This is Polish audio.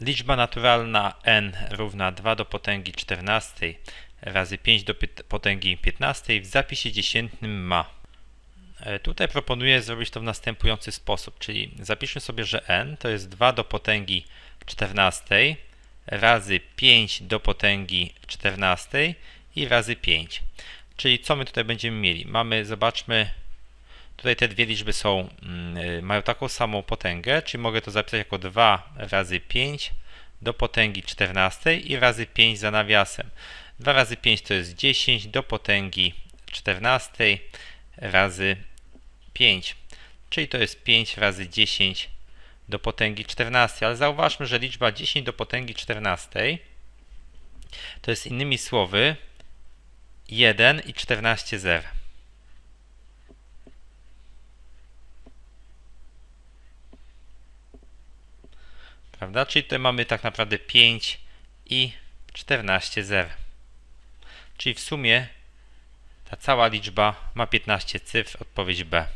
Liczba naturalna n równa 2 do potęgi 14 razy 5 do potęgi 15 w zapisie dziesiętnym ma. E, Tutaj proponuję zrobić to w następujący sposób, czyli zapiszmy sobie, że n to jest 2 do potęgi 14 razy 5 do potęgi 14 i razy 5. Czyli co my tutaj będziemy mieli? Mamy, zobaczmy, tutaj te dwie liczby są, mm, y, mają taką samą potęgę, czyli mogę to zapisać jako 2 razy 5 do potęgi 14 i razy 5 za nawiasem. 2 razy 5 to jest 10 do potęgi 14 razy 5. Czyli to jest 5 razy 10 do potęgi 14. Ale zauważmy, że liczba 10 do potęgi 14 to jest innymi słowy 1 i 14 zer. Prawda? Czyli tutaj mamy tak naprawdę 5 i 14 zer. Czyli w sumie ta cała liczba ma 15 cyfr, odpowiedź B.